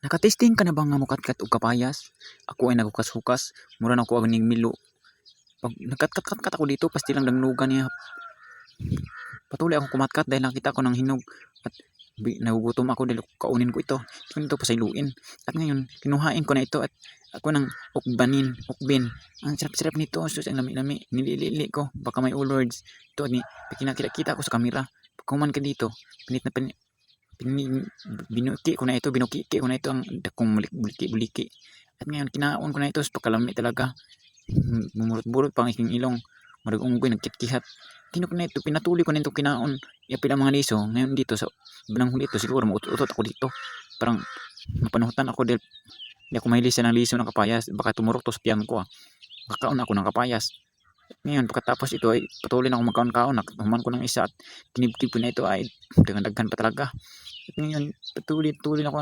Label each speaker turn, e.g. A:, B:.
A: Nakatesting ka na ba nga mukatkat og kapayas? Ako ay nagukas-hukas, mura na ako ang milo. Pag nagkatkat-katkat ako dito, pasti lang dangnugan niya. Patuloy ako kumatkat dahil nakita ko ng hinog at nagugutom ako dahil kaunin ko ito. Ito ito pasayluin. At ngayon, kinuhain ko na ito at ako ng ukbanin, ukbin. Ang sarap-sarap nito, sus, ang lami-lami. Nililili ko, baka may ulords. Ito, ni, pinakita ko sa kamera. Pag ka dito, pinit na pinit, Pini, binuki ko na ito, binuki ko na ito ang dakong buliki-buliki. At ngayon, kinaon ko na ito sa pagkalami talaga. Bumurot-burot pang aking ilong. Marag-unggoy, nagkitkihat. Kinuk na ito, pinatuloy ko na ito kinaon. Yapil ang mga liso. Ngayon dito, sa bilang huli ito, siguro mautot ako dito. Parang mapanuhutan ako dahil hindi ako mahilisa ng liso ng kapayas. Baka tumurok to sa tiyan ko ah. Kakaon ako ng kapayas. Ngayon, pagkatapos ito ay patuloy na ako magkaon-kaon. Nakahuman ko ng isa at kinibkib ko na ito ay dagan-dagan pa talaga. Ngayon, patuloy-tuloy na ako